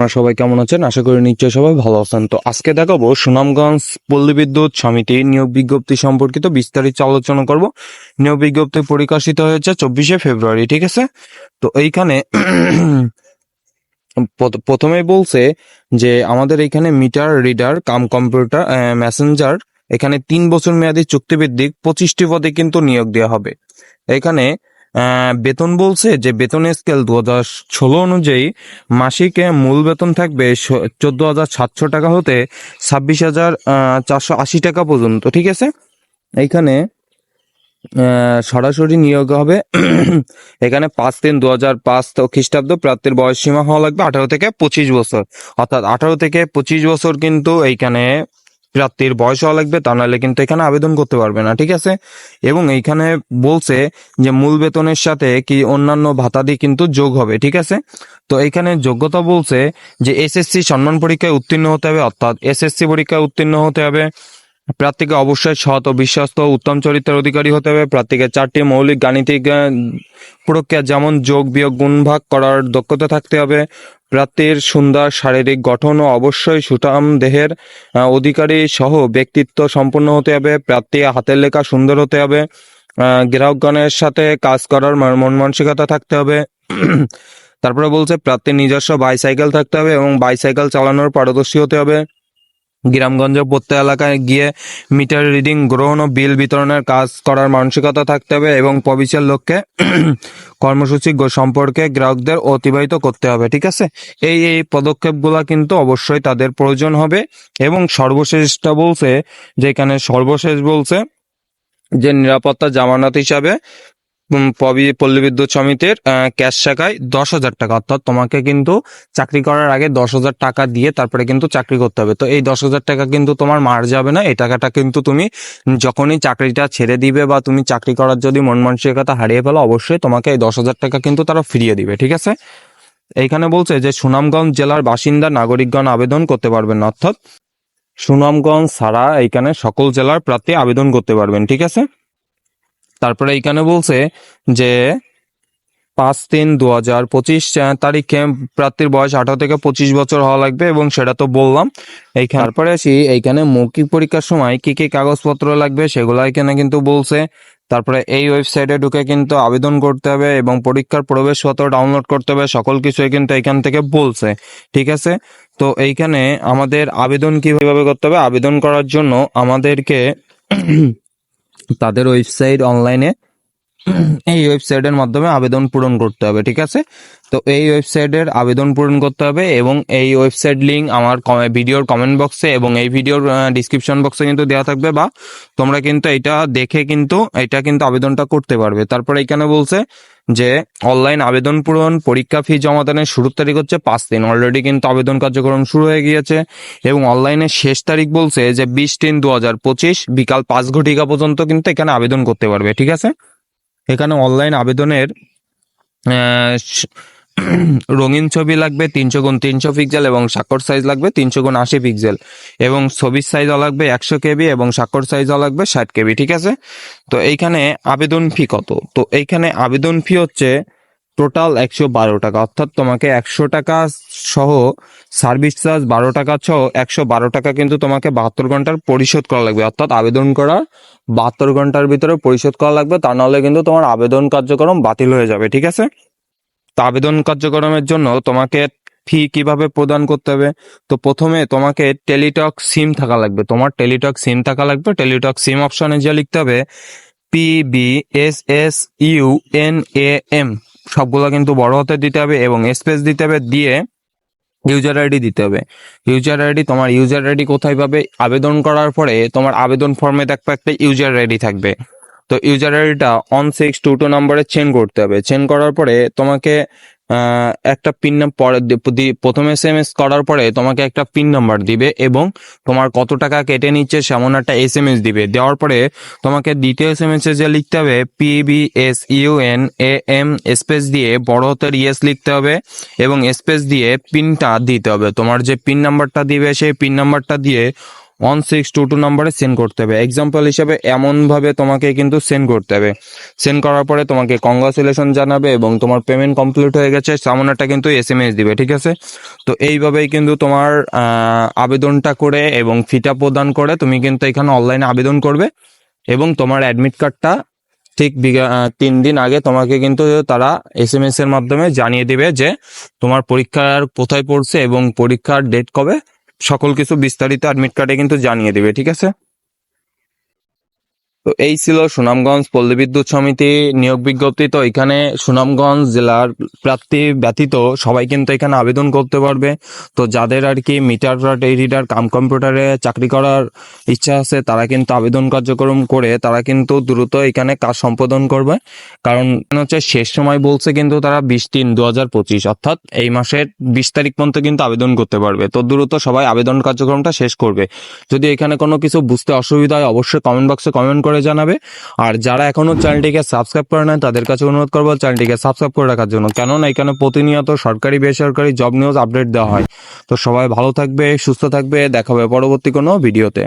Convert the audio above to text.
আপনারা সবাই কেমন আছেন? আশা করি নিশ্চয়ই সবাই ভালো আছেন। তো আজকে দেখাবো সুনামগঞ্জ পল্লী বিদ্যুৎ সমিতি নিয়োগ বিজ্ঞপ্তি সম্পর্কিত বিস্তারিত আলোচনা করব। নিয়োগ বিজ্ঞপ্তি প্রকাশিত হয়েছে চব্বিশে ফেব্রুয়ারি, ঠিক আছে? তো এইখানে প্রথ- প্রথমেই বলছে যে আমাদের এখানে meter, reader, cum computer messenger, এখানে তিন বছর মেয়াদী চুক্তিভিত্তিক পঁচিশটি পদে কিন্তু নিয়োগ দেওয়া হবে। এখানে বেতন বলছে যে বেতন স্কেল দু হাজার ষোলো অনুযায়ী মাসিক মূল বেতন থাকবে চোদ্দ হাজার সাতশো টাকা হতে ছাব্বিশ হাজার চারশো আশি টাকা পর্যন্ত, ঠিক আছে? এইখানে সরাসরি নিয়োগ হবে, এখানে পাঁচ তিন দু হাজার পাঁচ খ্রিস্টাব্দ প্রার্থীর বয়স সীমা হওয়া লাগবে আঠারো থেকে পঁচিশ বছর। অর্থাৎ আঠারো থেকে পঁচিশ বছর কিন্তু এইখানে প্রার্থীর বয়স হওয়া লাগবে, তা নাহলে কিন্তু এখানে আবেদন করতে পারবে না, ঠিক আছে? এবং এইখানে বলছে যে মূল বেতনের সাথে কি অন্যান্য ভাতাদি কিন্তু যোগ হবে, ঠিক আছে? তো এইখানে যোগ্যতা বলছে যে এসএসসি সম্মান পরীক্ষায় উত্তীর্ণ হতে হবে, অর্থাৎ এসএসসি পরীক্ষায় উত্তীর্ণ হতে হবে। প্রার্থীকে অবশ্যই সৎ ও বিশ্বস্ত উত্তম চরিত্রের অধিকারী হতে হবে। প্রার্থীকে চারটি মৌলিক গাণিতিক প্রক্রিয়া যেমন যোগ, বিয়োগ, গুণ ভাগ করার দক্ষতা থাকতে হবে। প্রার্থীর সুন্দর শারীরিক গঠন ও অবশ্যই সুঠাম দেহের অধিকারী সহ ব্যক্তিত্ব সম্পন্ন হতে হবে প্রার্থী হাতের লেখা সুন্দর হতে হবে গ্রাহকগণের সাথে কাজ করার মন মানসিকতা থাকতে হবে। তারপরে বলছে প্রার্থীর নিজস্ব বাইসাইকেল থাকতে হবে এবং বাইসাইকেল চালানোর পারদর্শী হতে হবে। গ্রামগঞ্জ প্রত্যেক এলাকায় গিয়ে মিটার, রিডিং, গ্রহণ ও বিল বিতরণের কাজ করার মানসিকতা থাকতে হবে এবং প্রবিশের লক্ষ্যে কর্মসূচি সম্পর্কে গ্রাহকদের অতিবাহিত করতে হবে, ঠিক আছে? এই এই পদক্ষেপগুলা কিন্তু অবশ্যই তাদের প্রয়োজন হবে এবং সর্বশেষটা বলছে যে এখানে সর্বশেষ বলছে যে নিরাপত্তা জামানত হিসাবে পবি- পল্লী বিদ্যুৎ সমিতির ক্যাশ শাখায় দশ হাজার টাকা। অর্থাৎ তোমাকে কিন্তু চাকরি করার আগে দশ হাজার টাকা দিয়ে তারপরে কিন্তু চাকরি করতে হবে। তো এই দশ হাজার টাকা কিন্তু তোমার মার যাবে না। এই টাকাটা কিন্তু তুমি যখনই চাকরিটা ছেড়ে দিবে বা তুমি চাকরি করার যদি মন মানসিকতা হারিয়ে ফেলো, অবশ্যই তোমাকে এই দশ হাজার টাকা কিন্তু তারা ফিরিয়ে দিবে। ঠিক আছে? এইখানে বলছে যে, সুনামগঞ্জ জেলার বাসিন্দা নাগরিকগণ আবেদন করতে পারবেন অর্থাৎ সুনামগঞ্জ ছাড়া এইখানে সকল জেলার প্রার্থী আবেদন করতে পারবেন। ঠিক আছে? তারপরে এইখানে বলছে যে পাঁচ তিন দু হাজার পঁচিশ তারিখে প্রার্থীর বয়স আঠারো থেকে পঁচিশ বছর হওয়া লাগবে এবং সেটা তো বললাম। এইখানে তারপরে আসি এইখানে মৌখিক পরীক্ষার সময় কি কি কাগজপত্র লাগবে সেগুলো এখানে কিন্তু বলছে। তারপরে এই ওয়েবসাইটে ঢুকে কিন্তু আবেদন করতে হবে এবং পরীক্ষার প্রবেশপত্র ডাউনলোড করতে হবে, সকল কিছুই কিন্তু এখান থেকে বলছে। ঠিক আছে? তো এইখানে আমাদের আবেদন কীভাবে করতে হবে? আবেদন করার জন্য আমাদেরকে তাদের ওয়েবসাইট অনলাইনে এই ওয়েবসাইটের মাধ্যমে আবেদন পূরণ করতে হবে, ঠিক আছে? তো এই ওয়েবসাইটের আবেদন পূরণ করতে হবে এবং এই ওয়েবসাইট লিঙ্ক আমার ভিডিওর কমেন্ট বক্সে এবং এই ভিডিওর ডিসক্রিপশন বক্সে কিন্তু দেওয়া থাকবে বা তোমরা কিন্তু এটা দেখে কিন্তু, এটা কিন্তু আবেদনটা করতে পারবে। তারপরে এখানে বলছে যে অনলাইন আবেদন পূরণ, পরীক্ষা ফি জমা জমাদানের শুরুর তারিখ হচ্ছে পাঁচ দিন। অলরেডি কিন্তু আবেদন কার্যক্রম শুরু হয়ে গিয়েছে এবং অনলাইনের শেষ তারিখ বলছে যে বিশ তিন দু হাজার পঁচিশ, বিকাল পাঁচ ঘটিকা পর্যন্ত কিন্তু এখানে আবেদন করতে পারবে, ঠিক আছে? এখানে অনলাইন আবেদনের রঙিন ছবি লাগবে তিনশো গুণ তিনশো পিক্সেল এবং স্বাক্ষর সাইজ লাগবে তিনশো গুণ আশি পিক্সেল এবং ছবির সাইজও লাগবে একশো কেবি এবং স্বাক্ষর সাইজও লাগবে ষাট কেবি, ঠিক আছে? তো এইখানে আবেদন ফি কত? তো এইখানে আবেদন ফি হচ্ছে টোটাল একশো বারো টাকা। অর্থাৎ তোমাকে একশো টাকা সহ সার্ভিস চার্জ বারো টাকা সহ একশো বারো টাকা কিন্তু তোমাকে বাহাত্তর ঘণ্টার পরিশোধ করা লাগবে। অর্থাৎ আবেদন করার বাহাত্তর ঘণ্টার ভিতরে পরিশোধ করা লাগবে, তা নাহলে কিন্তু তোমার আবেদন কার্যক্রম বাতিল হয়ে যাবে, ঠিক আছে? তা আবেদন কার্যক্রমের জন্য তোমাকে ফি কীভাবে প্রদান করতে হবে? তো প্রথমে তোমাকে টেলিটক সিম থাকা লাগবে। তোমার টেলিটক সিম থাকা লাগবে। টেলিটক সিম অপশনে যে লিখতে হবে P B S S U N A M সবগুলো কিন্তু বড় হতে দিতে হবে এবং স্পেস দিতে হবে, দিয়ে ইউজার আইডি দিতে হবে। ইউজার আইডি তোমার ইউজার আইডি কোথায় পাবে? আবেদন করার পরে তোমার আবেদন ফর্মে দেখবে একটা ইউজার আইডি থাকবে। তো ইউজার আইডিটা অন সিক্স টু টু নম্বরে চেন করতে হবে। চেন করার পরে তোমাকে একটা পিন প্রথম এস এম এস করার পরে তোমাকে একটা পিন নাম্বার দিবে এবং তোমার কত টাকা কেটে নিচ্ছে সেমন একটা এস এম এস দিবে। দেওয়ার পরে তোমাকে দ্বিতীয় এস এম এস এ যে লিখতে হবে P B S U N A M space দিয়ে বড় হাতের ইয়েস লিখতে হবে এবং স্পেস দিয়ে পিনটা দিতে হবে। তোমার যে পিন নাম্বারটা দিবে, সেই পিন নাম্বারটা দিয়ে ওয়ান সিক্স টু টু নাম্বারে সেন্ড করতে হবে। এক্সাম্পল হিসেবে এমনভাবে তোমাকে কিন্তু সেন্ড করতে হবে। সেন্ড করার পরে তোমাকে কংগ্রাচুলেশন জানাবে এবং তোমার পেমেন্ট কমপ্লিট হয়ে গেছে তেমন একটা কিন্তু এস এম এস দিবে, ঠিক আছে? তো এইভাবেই কিন্তু তোমার আবেদনটা করে এবং ফিটা প্রদান করে তুমি কিন্তু এখানে অনলাইনে আবেদন করবে এবং তোমার অ্যাডমিট কার্ডটা ঠিক তিন দিন আগে তোমাকে কিন্তু তারা এস এম এস এর মাধ্যমে জানিয়ে দিবে যে তোমার পরীক্ষার কোথায় পড়ছে এবং পরীক্ষার ডেট কবে সকল কিছু বিস্তারিত অ্যাডমিট কার্ডে কিন্তু জানিয়ে দেবে ঠিক আছে? তো এই ছিল সুনামগঞ্জ পল্লী বিদ্যুৎ সমিতি নিয়োগ বিজ্ঞপ্তি। তো এখানে সুনামগঞ্জ জেলার প্রার্থী ব্যতীত সবাই কিন্তু এখানে আবেদন করতে পারবে। তো যাদের আর কি মিটার রিডার, কাম কম্পিউটারে চাকরি করার ইচ্ছা আছে, তারা কিন্তু আবেদন কার্যক্রম করে তারা কিন্তু দ্রুত এখানে কাজ সম্পাদন করবে। কারণ হচ্ছে শেষ সময় বলছে কিন্তু তারা বিশ তিন দু হাজার পঁচিশ, অর্থাৎ এই মাসের বিশ তারিখ পর্যন্ত কিন্তু আবেদন করতে পারবে। তো দ্রুত সবাই আবেদন কার্যক্রমটা শেষ করবে। যদি এখানে কোনো কিছু বুঝতে অসুবিধা হয়, অবশ্যই কমেন্ট বক্সে কমেন্ট করে জানাবে। আর যারা এখনও চ্যানেলটিকে সাবস্ক্রাইব করে নেয় তাদের কাছে অনুরোধ করব চ্যানেলটিকে সাবস্ক্রাইব করে রাখার জন্য। কেননা এখানে প্রতিনিয়ত সরকারি, বেসরকারি জব নিউজ আপডেট দেওয়া হয়। তো সবাই ভালো থাকবে, সুস্থ থাকবে। দেখা হবে পরবর্তী কোনো ভিডিওতে।